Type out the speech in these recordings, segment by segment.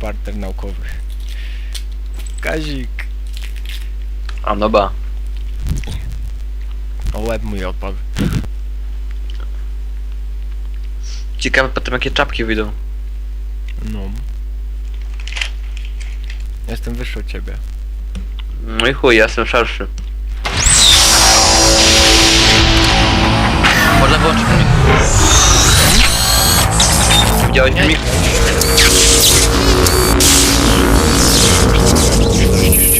partner naukowy. Kazik. A no ba. O łeb mój odpadł. Ciekawe potem jakie czapki wyjdą. No. Jestem wyższy od ciebie. No i chuj, ja jestem szerszy. Można wyłączyć filmik? Widziałeś filmik? Thank you.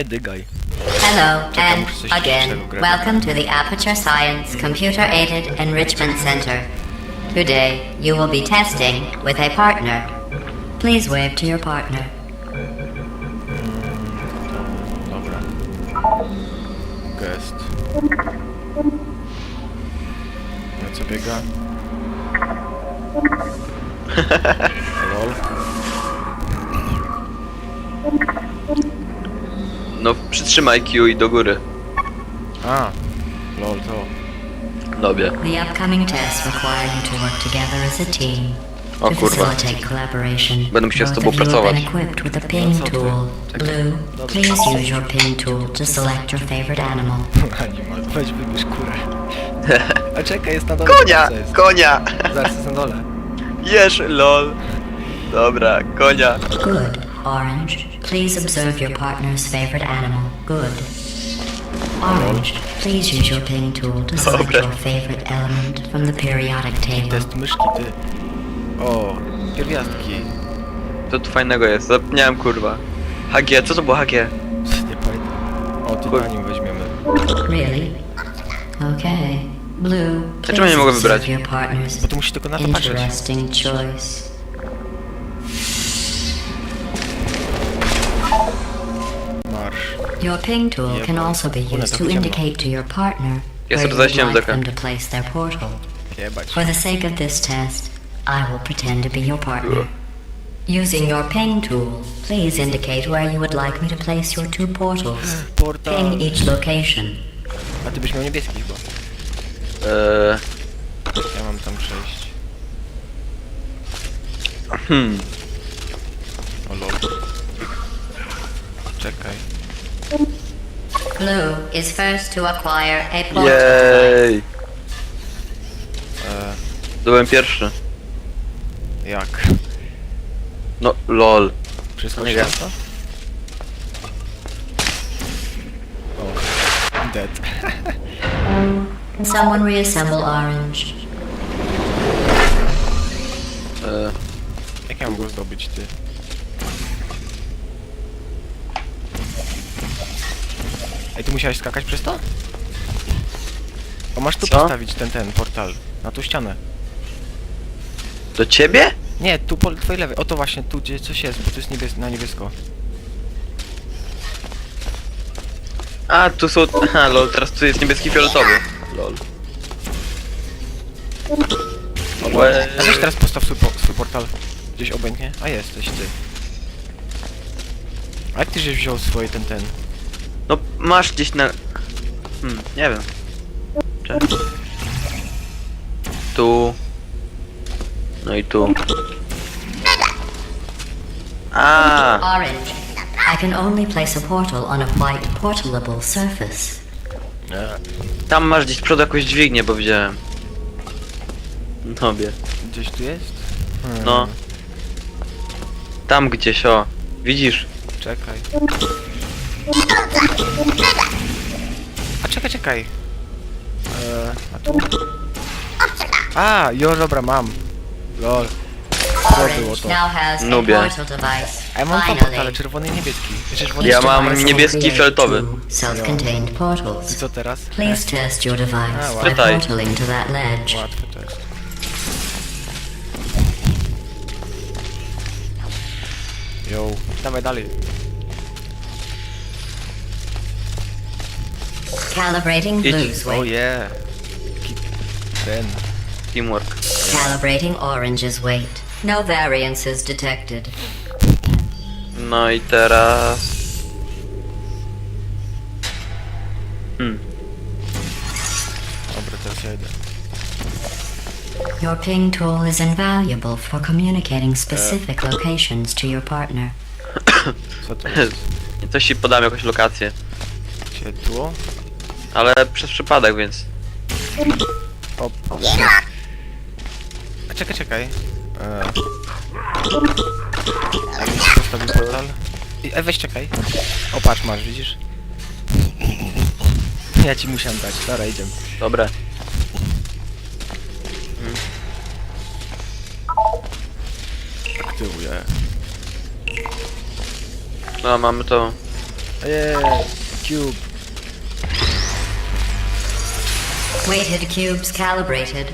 Nie dygaj. Hello, and again, welcome to the Aperture Science Computer Aided Enrichment Center. Today, you will be testing with a partner. Please wave to your partner. Dobra. Gest. Na co biega? Lol. No przytrzymaj Q i do góry. A. Lol to. Dobie. The upcoming tests require you to work together as a team. O To kurwa. facilitate collaboration, Będę musiał z both tobą of you have pracować. been equipped with a tool. Blue, please use your tool to select your favorite animal. Animal, weź wybierz kurę. A czekaj, jest na dole. Konia! Co jest? Konia! Zaraz jest na dole. Jesz, lol. Dobra, konia. Good. Orange, please observe your partner's favorite animal. Good. Orange, please use your ping tool to select Dobra. your favorite element from the periodic table. Test myszki, ty. O, pierwiastki. Co tu fajnego jest? Zapomniałem kurwa. HG, co to było HG? Nie pamiętam. O, tytanium weźmiemy. Really? Okay. Blue, Dlaczego nie please mogę observe wybrać? your partner's Bo tu musisz tylko na to patrzeć. interesting choice. Your ping tool can also be used to to indicate to your partner where you would like them to place their portal. For the sake of this test, I will pretend to be your partner. Using your ping tool, please indicate where you would like me to place your two portals. Ping each location. A ty byś miał niebieski chyba. Eee, Ja mam tam przejść. hmm. O lol. Czekaj. Blue is first to acquire a portal. Jej. E, Byłem pierwszy. jak? No, lol. Wszystko Nie wiem. to? O. Dead. Someone reassemble orange. Eee, Jak ja mam go zdobyć, ty? Ej, ty musiałeś skakać przez to? O, masz tu Co? postawić ten, ten portal. Na tą ścianę. do ciebie? Nie, tu po twojej lewej. O to właśnie, tu gdzie coś jest, bo to jest niebies na niebiesko. A, tu są... Aha, lol, teraz tu jest niebieski fioletowy. Lol. Łe... A weź teraz postaw swój, po, swój portal. Gdzieś obojętnie. A jesteś ty. A jak ty żeś wziął swoje ten, ten? No, masz gdzieś na... Hmm, nie wiem. Czekaj. Tu. No i tu. A, Orange. I can only place a portal on a white portalable surface. Tam masz gdzieś z przodu jakąś dźwignię, bo widziałem. Tobie. Gdzieś tu jest? Hmm. No. Tam gdzieś, o. Widzisz? Czekaj. A czekaj, czekaj. Eee, a tu? A, jo, dobra, mam. Lol. Co było to? a Nubie. ja mam portale, Finally. czerwony i niebieski. Czerwony Ja jeszcze mam ale niebieski i fioletowy. Self-contained I portals. co teraz? Please test your device by portaling to that ledge. Łatwe to jest. Yo, dawaj dalej. Calibrating Idź. blue's Oh weight. yeah. Ki- Ten. Teamwork. Calibrating orange's weight. No variances detected. No i teraz... Hmm. Dobra, teraz ja idę. Your ping tool is invaluable for communicating specific locations to your partner. Co to jest? Coś ci podam jakąś lokację. Gdzie tu? Ale przez przypadek, więc... A czekaj, czekaj. Eee. Postawił portal. I- E, weź czekaj. O, patrz, masz, widzisz? Ja ci musiałem dać, dobra, idziemy. Dobre. Aktywuję. No, mamy to... Eee, cube. Weighted cubes calibrated.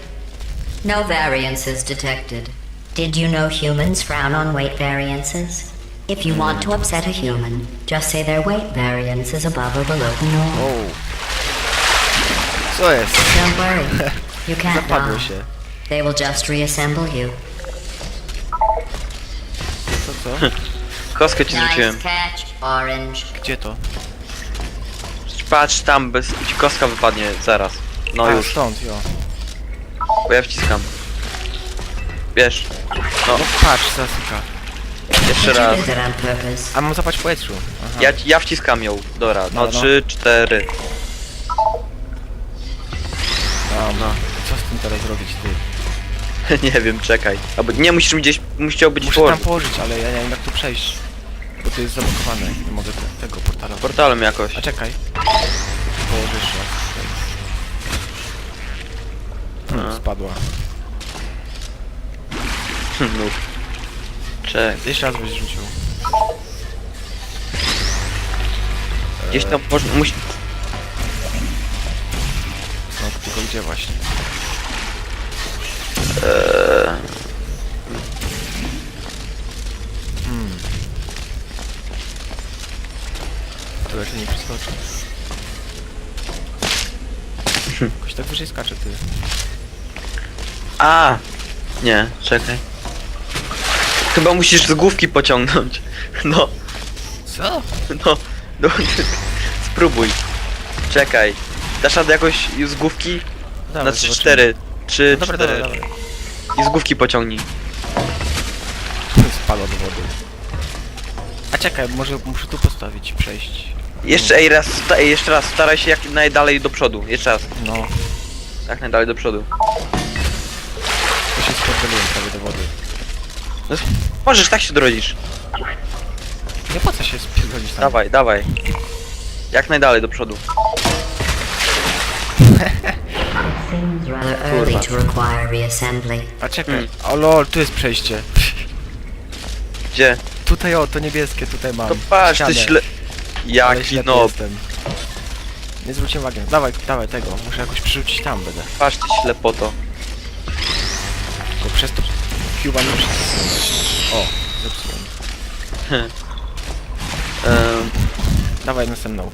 No variances detected. Did you know humans frown on weight variances? If you want to upset a human, just say their weight variance is above or below the norm. Oh. O. Co jest? Don't worry, you can't die. się. They will just reassemble you. Co? Kostkę ci zrzuciłem. Nice catch, Orange. Gdzie to? Patrz tam, bez... ci kostka wypadnie zaraz. No A, już, stąd, jo. bo ja wciskam. Wiesz, No patrz, zasyka. jeszcze raz. on purpose? A mam zapać w powietrzu. Aha. Ja, ja wciskam ją, dobra, no No, no. trzy, cztery. No, no. Co z tym teraz zrobić, ty? nie wiem, czekaj. Albo nie, musisz mi gdzieś, musiał być Muszę tam położyć, ale ja nie wiem jak tu przejść. Bo to jest zablokowane. Nie mogę te, tego portala. portalem jakoś. A czekaj. Położysz. Spadła. no. Czekaj. Jeszcze raz byś rzucił. Gdzieś tam można, musi... No tylko gdzie właśnie? Eee, Hmm. Tu raczej nie przeskoczę. Jakoś tak wyżej skacze ty. A! Nie, czekaj. Chyba musisz z główki pociągnąć. No, Co? no, no. Spróbuj. Czekaj. Dasz radę jakoś z główki? Na Dawaj, 3, zobaczymy. 4. 3, No dobra, 4. dobra, dobra. I z główki pociągnij. Spadła do wody. A czekaj, może muszę tu postawić, przejść. Jeszcze, ej, raz, sta, ej, jeszcze raz, staraj się jak najdalej do przodu. Jeszcze raz, No, jak najdalej do przodu. Do wody. No, możesz, tak się drodzisz. Nie po co się spierdolić tam? Dawaj, dawaj. Jak najdalej do przodu. Seems rather early Kurwa. to require reassembly. A czekaj, Hmm. o lol, tu jest przejście. Gdzie? Tutaj o, to niebieskie, tutaj mam. To patrz, ty Ścianę. śle... Ale Jaki ślepy nob. jestem. Nie zwróciłem uwagi. Dawaj, dawaj tego, muszę jakoś przerzucić tam będę. Patrz, ty ślepoto. Tylko przez to Cuba nie przesunąłem właśnie. O, zepsułem. Ehm, Dawaj następną.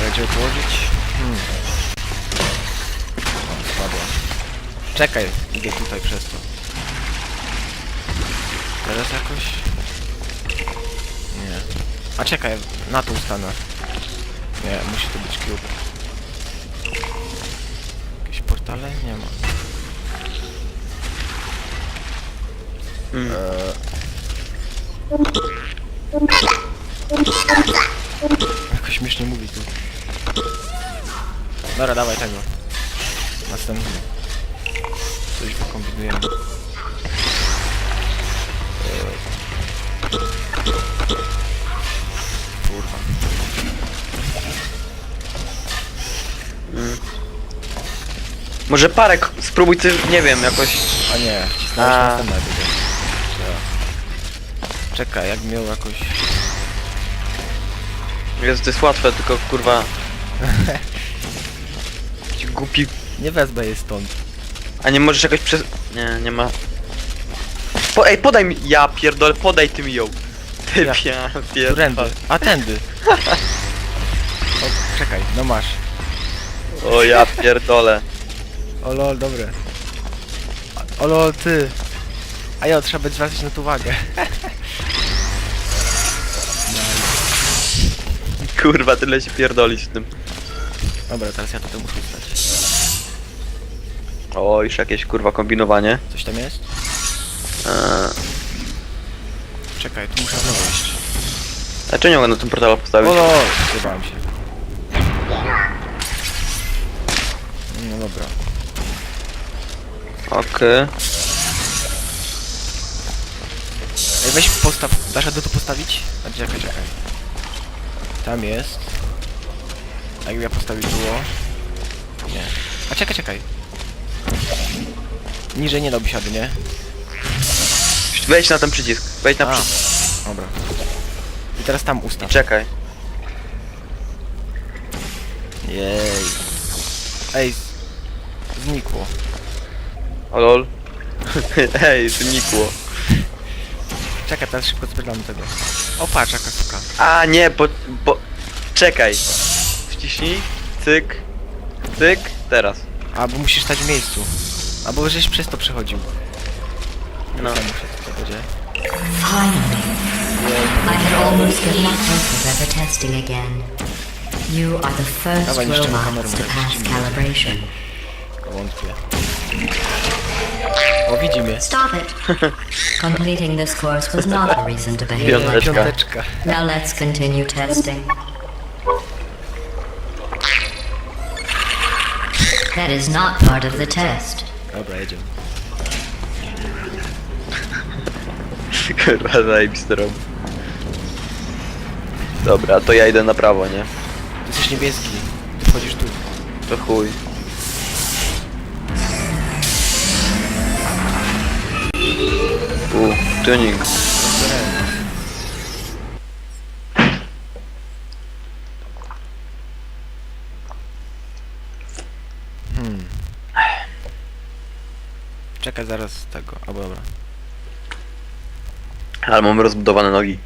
Będzie położyć? Hmm. O, spadła. Czekaj, idę tutaj przez to. Teraz jakoś... Nie. A czekaj, na to ustanę. Nie, musi to być cube. Jakieś portale? Nie ma. mm. Jakoś śmiesznie mówi tu. Dobra, dawaj tego. Następny. Coś wykombinujemy. Eee. Może parek, spróbuj ty, nie wiem, jakoś... A nie, wcisnąłeś A. następne będzie. Czekaj, jak miał jakoś... Jezu, to jest łatwe, tylko kurwa... Ci Głupi... Nie wezmę jej stąd. A nie możesz jakoś przez... Nie, nie ma... Po, ej, podaj mi... Ja pierdolę, podaj ty mi ją. Ty ja Którędy? pierdolę. A tędy. O, czekaj, no masz. O ja pierdolę. O lol, dobre. O lol, ty. A ja trzeba będzie zwracać na to uwagę. Kurwa, tyle się pierdolić w tym. Dobra, teraz ja tutaj muszę stać. O, już jakieś kurwa kombinowanie. Coś tam jest? Eee, Czekaj, tu muszę znowu iść. a czy nie mogę na tym portalu postawić? O lol, zjebałem się. No dobra. Okej. Ej, weź postaw, dasz radę to postawić? A czekaj, czekaj. Tam jest. A jakby ja postawić było? Nie. A czekaj, czekaj. Niżej nie dałby siady, nie? Wejdź na ten przycisk. Wejdź na A, przycisk. dobra. I teraz tam ustaw. Czekaj. Jej. Ej, znikło. O lol. Ej, znikło. Czekaj, teraz szybko sprzedamy tego. O, patrz, jaka suka. A nie, bo, bo... Czekaj. Wciśnij. Cyk. Cyk. Teraz. A, bo musisz stać w miejscu. Albo żeś przez to przechodził. No. Muszę, co to będzie. Finally, I had almost given up hope of ever testing again. You are the first Dawaj, niszczymy kamerę, robots to pass calibration. Wątpię. O, widzi mnie. Stop it. Completing this course was not a reason to behave like Piąteczka. that. Piąteczka. Now let's continue testing. That is not part of the test. Dobra, jedziemy. Kurwa, zajebisty rob. Dobra, to ja idę na prawo, nie? Ty jesteś niebieski. Ty wchodzisz tu. To chuj. Tuning. Hmm. Czekaj zaraz tego. A dobra. Ale mamy rozbudowane nogi.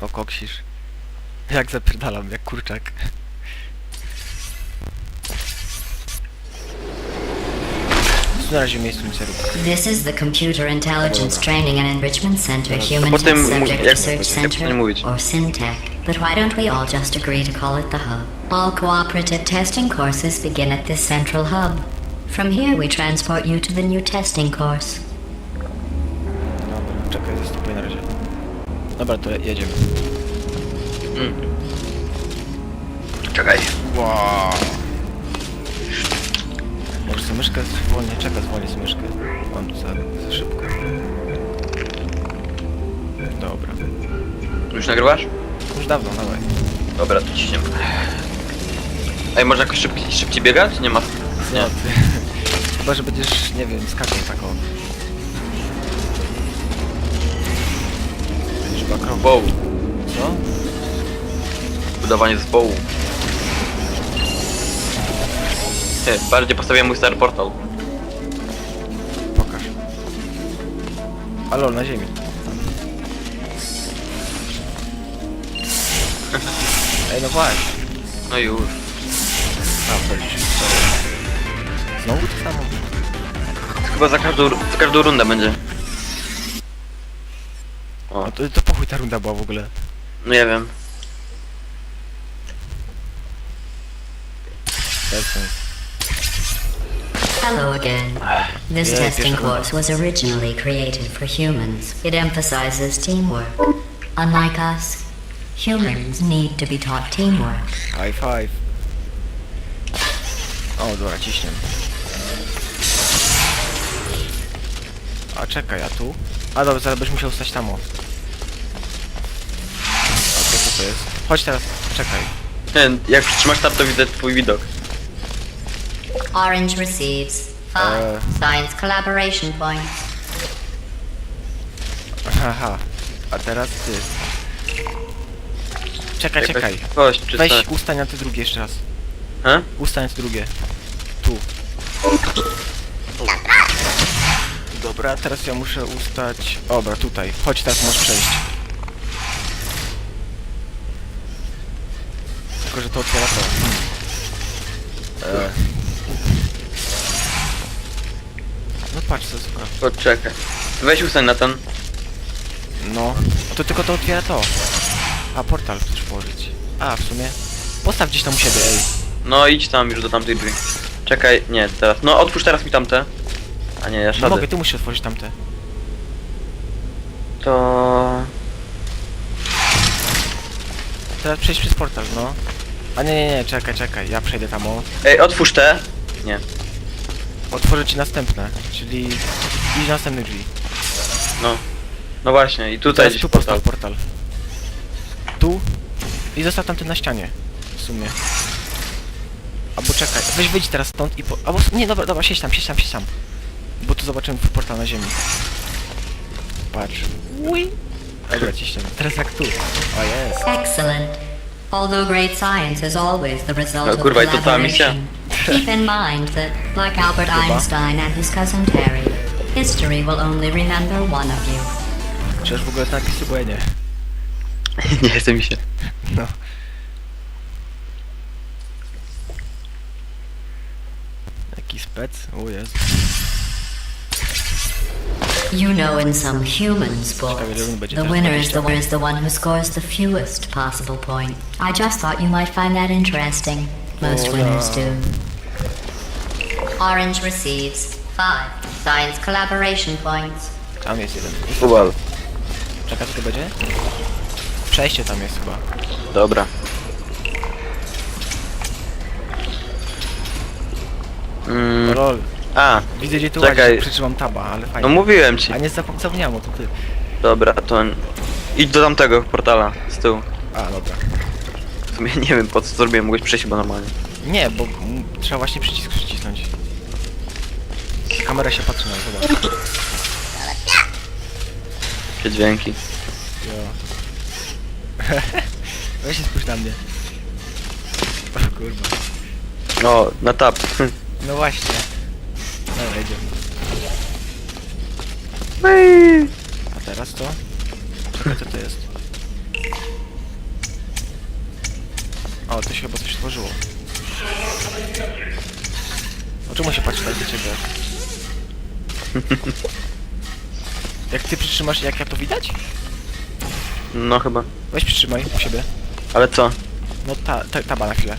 O, koksisz. Jak zapierdalam, jak kurczak. Na razie miejscu nic nie rób. This is the Computer Intelligence Training and Enrichment Center Human potem Test mu- Subject jak- Research jak Center, powinien mówić? or SynTech. But why don't we all just agree to call it the Hub? All cooperative testing courses begin at this central hub. From here, we transport you to the new testing course. Dobra, czekaj, zastopuję na razie. Dobra, to jedziemy. Czekaj. Wow. Może sobie myszkę zwolnię, czekaj, zwolnię sobie myszkę. Mam za, za szybko. Dobra. Już nagrywasz? Już dawno, dawaj. Dobra, to ciśniemy. Ej, może jakoś szybciej, szybciej biegać? Nie ma... No, ty. Chyba, że będziesz, nie wiem, skakał taką. Będziesz chyba krok. Wow. Co? Budowanie zespołu. Ty, bardziej postawiłem mój stary portal. Pokaż. A lol, na ziemi. Ej, no właśnie. No i już. A, wchodzisz. Znowu to samo? Chyba za każdą, za każdą rundę będzie. O, A to, to po chuj ta runda była w ogóle. no nie wiem. Bez sensu. Hello again. This Yeah, testing course was originally created for humans. It emphasizes teamwork. Unlike us, humans need to be taught teamwork. High five. O, dobra, ciśniem. A czekaj, a tu? A dobra, zaraz będziesz musiał stać tam o. A to co to jest? Chodź teraz, czekaj. Nie, jak przytrzymasz tab, to widzę twój widok. Orange receives five Uh. science collaboration points. Haha. A teraz ty. Czekaj, czekaj. Kość, czy Weź co? ustań na te drugie jeszcze raz. He? Ustań na te drugie. Tu. Dobra, teraz ja muszę ustać... Dobra, tutaj. Chodź, teraz możesz przejść. Tylko, że to otwiera to. Hmm. E. patrz, co super. Poczekaj. Weź ustań na ten. No. To tylko to otwiera to. A, portal chcesz położyć. A, w sumie. Postaw gdzieś tam u siebie, ej. No idź tam już do tamtej drzwi. Czekaj, nie, teraz. No otwórz teraz mi tamte. A nie, ja Nie mogę, ty musisz otworzyć tamte. To... Teraz przejść przez portal, no. A nie, nie, nie, czekaj, czekaj, ja przejdę tam o. Ej, otwórz te. Nie. Otworzę ci następne, czyli idź do następnych drzwi. No. No właśnie, i tutaj Teraz gdzieś tu portal. postaw portal. Tu i zostaw tamten na ścianie. W sumie. Albo czekaj, weź wyjdź teraz stąd i po... Albo... Nie, dobra, dobra, siedź tam, siedź tam, siedź tam. Bo tu zobaczymy portal na ziemi. Patrz. Ui. Dobra, ciśniemy. Teraz jak tu. O, jest. Excellent. Although great science is always the result No, of kurwa, i to cała misja. collaboration, keep in mind that, like Albert Einstein and his cousin Terry, history will only remember one of you. Czyż w ogóle te napisy, bo ja nie. nie chce mi się. No. Jaki spec? O jest. You know, in some human sports, ile on będzie the winner is the, napisał. is the one who scores the fewest possible points. I just thought you might find that interesting. Most winners do. Orange receives five science collaboration points. Tam jest jeden. Ubal. Czekaj, co to będzie? Przejście tam jest chyba. Dobra. Mm, Lol. a, Widzę gdzie tu Czekaj. łazisz, przytrzymam taba, ale fajnie. no mówiłem ci. A nie zap- zapomniałem o to ty. Dobra, to... Idź do tamtego portala, z tyłu. A, dobra. W sumie nie wiem po co to zrobiłem, mogłeś przejść chyba normalnie. Nie, bo mm, trzeba właśnie przycisk przycisnąć. Kamera się patrzy na zobacz. Te dźwięki. Weź się spójrz na mnie. O kurwa. O, na tap. No właśnie. Dobra, idziemy. A teraz co? Czekaj, co to jest? O, to się chyba coś stworzyło. O czemu się patrzy tak do ciebie? Jak ty przytrzymasz, jak ja to widać? No chyba. Weź przytrzymaj u siebie. Ale co? No ta, ta, taba na chwilę.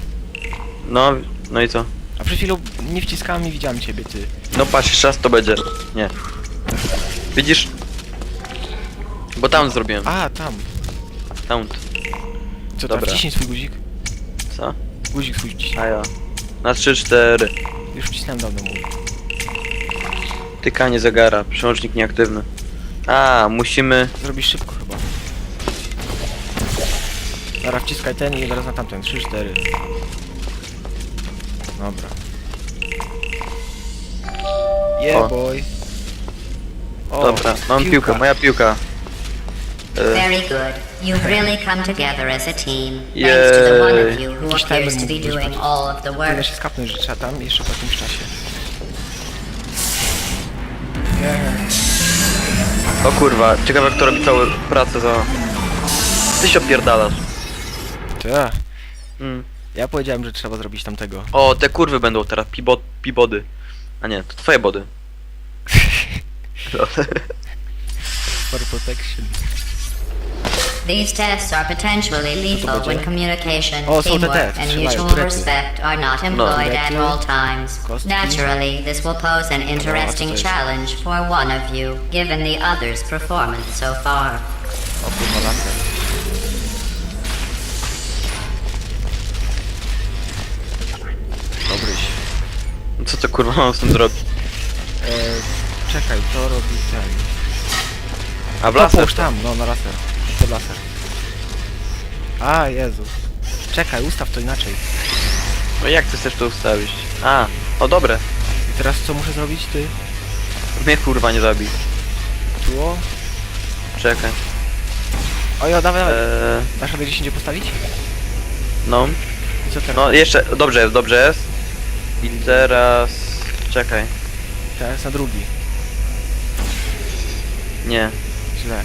No, no i co? A przed chwilą nie wciskałem i widziałem ciebie, ty. No patrz, jeszcze raz to będzie. Nie. Widzisz? Bo tam zrobiłem. A, tam. Tam. Co Dobra. tam, wciśnij swój guzik. Co? Guzik swój wciśnij. A ja. Na 3-4. Już wcisnąłem dawno mój. Tykanie zegara. Przełącznik nieaktywny. A, musimy... Zrobisz szybko chyba. Dobra, wciskaj ten i zaraz na tamten. 3, 4. Dobra. Yeah O. boy. O, Dobra, mam piłkę, moja piłka. E, Very good. You've really come together as a team, thanks to the one of you who Jakiś appears to be mógł doing all of the work. Powinno się skapnąć, że trzeba tam jeszcze po jakimś czasie. O kurwa, ciekawe kto robi całą pracę za... Ty się opierdalasz. Ta. Mm. Ja powiedziałem, że trzeba zrobić tamtego. O, te kurwy będą teraz, pibod, pibody. A nie, to twoje body. For protection. These tests are potentially lethal when communication, so the teamwork, and mutual respect are not employed at all times. Naturally, this will pose an interesting challenge for one of you, given the other's performance so far. O kurwa, laser. Dobryś. Co to kurwa mam z tym zrobić? Czekaj, to robi ten. A w To laser. połóż tam, no na laser. Laser. A, Jezus. Czekaj, ustaw to inaczej. No jak ty chcesz to ustawić? A, O, dobre. I teraz co muszę zrobić, ty? Mnie kurwa nie zabij. Tu o? Czekaj. Ojo, dawaj, dawaj. Eee, Dasz radę 10 postawić? no. I co teraz? No, jeszcze, dobrze jest, dobrze jest. I teraz... Czekaj. Teraz na drugi. Nie. Źle.